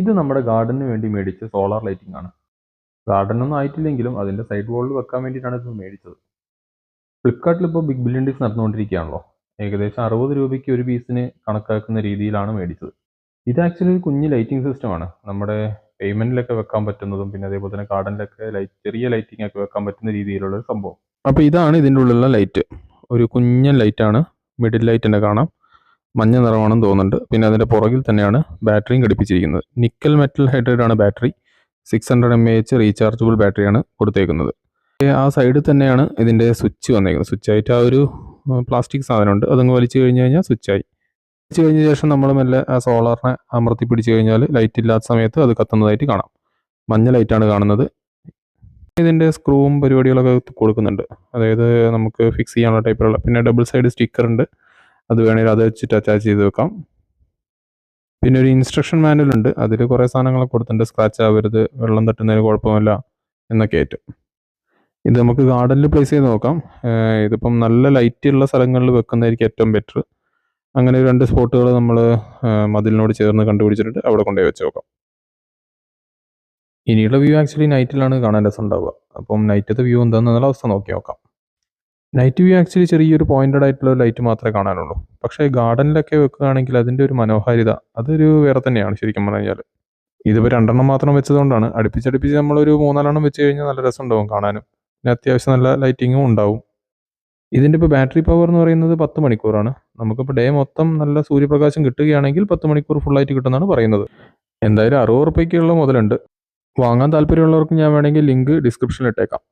ഇത് നമ്മുടെ ഗാർഡന് വേണ്ടി മേടിച്ച സോളാർ ലൈറ്റിംഗ് ആണ്. ഗാർഡനൊന്നും ആയിട്ടില്ലെങ്കിലും അതിന്റെ സൈഡ് വോളിൽ വെക്കാൻ വേണ്ടിയിട്ടാണ് ഇത് മേടിച്ചത്. ഫ്ലിപ്കാർട്ടിൽ ഇപ്പോൾ ബിഗ് ബില്യൺ ഡീസ് നടന്നുകൊണ്ടിരിക്കുകയാണല്ലോ. ഏകദേശം അറുപത് രൂപയ്ക്ക് ഒരു പീസിന് കണക്കാക്കുന്ന രീതിയിലാണ് മേടിച്ചത്. ഇത് ആക്ച്വലി ഒരു കുഞ്ഞ് ലൈറ്റിംഗ് സിസ്റ്റമാണ് നമ്മുടെ പേയ്മെന്റിലൊക്കെ വെക്കാൻ പറ്റുന്നതും പിന്നെ അതേപോലെ തന്നെ ഗാർഡനിലൊക്കെ ലൈറ്റ് ചെറിയ ലൈറ്റിംഗ് ഒക്കെ വെക്കാൻ പറ്റുന്ന രീതിയിലുള്ള സംഭവം. അപ്പോൾ ഇതാണ് ഇതിന്റെ ഉള്ളിലുള്ള ലൈറ്റ് ഒരു കുഞ്ഞൻ ലൈറ്റാണ് മിഡിൽ ലൈറ്റ് തന്നെ കാണാം. മഞ്ഞ നിറമാണെന്ന് തോന്നുന്നുണ്ട്. പിന്നെ അതിന്റെ പുറകിൽ തന്നെയാണ് ബാറ്ററിയും ഘടിപ്പിച്ചിരിക്കുന്നത്. നിക്കൽ മെറ്റൽ ഹൈഡ്രൈഡ് ആണ് battery. Six hundred M A H rechargeable ബാറ്ററിയാണ് കൊടുത്തേക്കുന്നത്. ആ സൈഡിൽ തന്നെയാണ് ഇതിന്റെ സ്വിച്ച് വന്നേക്കുന്നത്. സ്വിച്ചായിട്ട് ആ ഒരു പ്ലാസ്റ്റിക് സാധനമുണ്ട്. അതങ്ങ് വലിച്ചു കഴിഞ്ഞ് കഴിഞ്ഞാൽ സ്വിച്ചായി വലിച്ചു കഴിഞ്ഞ ശേഷം നമ്മൾ മെല്ലെ ആ സോളാറിനെ അമർത്തി പിടിച്ചു കഴിഞ്ഞാൽ ലൈറ്റ് ഇല്ലാത്ത സമയത്ത് അത് കത്തുന്നതായിട്ട് കാണാം. മഞ്ഞ ലൈറ്റാണ് കാണുന്നത്. ഇതിന്റെ സ്ക്രൂവും പരിപാടികളൊക്കെ കൊടുക്കുന്നുണ്ട്. അതായത് നമുക്ക് ഫിക്സ് ചെയ്യാനുള്ള ടൈപ്പിലുള്ള പിന്നെ ഡബിൾ സൈഡ് സ്റ്റിക്കർ ഉണ്ട്. അത് വേണമെങ്കിൽ അത് വെച്ചിട്ട് അറ്റാച്ച് ചെയ്ത് വെക്കാം. പിന്നെ ഒരു ഇൻസ്ട്രക്ഷൻ മാനുവൽ ഉണ്ട്. അതിൽ കുറേ സാധനങ്ങളൊക്കെ കൊടുത്തിട്ടുണ്ട്. സ്ക്രാച്ച് ആവരുത് വെള്ളം തട്ടുന്നതിന് കുഴപ്പമില്ല എന്നൊക്കെ ആയിട്ട്. ഇത് നമുക്ക് ഗാർഡനിൽ പ്ലേസ് ചെയ്ത് നോക്കാം. ഇതിപ്പം നല്ല ലൈറ്റ് ഉള്ള സ്ഥലങ്ങളിൽ വെക്കുന്നതായിരിക്കും ഏറ്റവും ബെറ്റർ അങ്ങനെ രണ്ട് സ്പോട്ടുകൾ നമ്മൾ മതിലിനോട് ചേർന്ന് കണ്ടുപിടിച്ചിട്ട് അവിടെ കൊണ്ടുപോയി വെച്ച് നോക്കാം. ഇനിയുള്ള വ്യൂ ആക്ച്വലി നൈറ്റിലാണ് കാണാൻ രസം ഉണ്ടാവുക. അപ്പം നൈറ്റത്തെ വ്യൂ എന്താണെന്നുള്ള അവസ്ഥ നോക്കി നോക്കാം. നൈറ്റ് വ്യൂ ആക്ച്വലി ചെറിയൊരു പോയിന്റഡ് ആയിട്ടുള്ള ലൈറ്റ് മാത്രമേ കാണാനുള്ളൂ. പക്ഷേ ഗാർഡനിലൊക്കെ വെക്കുകയാണെങ്കിൽ അതിന്റെ ഒരു മനോഹാരിത അതൊരു വേറെ തന്നെയാണ് ശരിക്കും പറഞ്ഞാൽ ഇതിപ്പോൾ രണ്ടെണ്ണം മാത്രം വെച്ചതുകൊണ്ടാണ്. അടുപ്പിച്ചടുപ്പിച്ച് നമ്മളൊരു മൂന്നാലെണ്ണം വെച്ച് കഴിഞ്ഞാൽ നല്ല രസം ഉണ്ടാവും കാണാനും. പിന്നെ അത്യാവശ്യം നല്ല ലൈറ്റിങ്ങും ഉണ്ടാവും. ഇതിന്റെ ഇപ്പോൾ ബാറ്ററി പവർ എന്ന് പറയുന്നത് പത്ത് മണിക്കൂറാണ്. നമുക്കിപ്പോൾ ഡേ മൊത്തം നല്ല സൂര്യപ്രകാശം കിട്ടുകയാണെങ്കിൽ പത്ത് മണിക്കൂർ ഫുള്ളായിട്ട് കിട്ടുമെന്നാണ് പറയുന്നത്. എന്തായാലും അറുപത് റുപ്യക്കുള്ള മുതലുണ്ട്. വാങ്ങാൻ താല്പര്യമുള്ളവർക്ക് ഞാൻ വേണമെങ്കിൽ ലിങ്ക് ഡിസ്ക്രിപ്ഷനിൽ ഇട്ടേക്കാം.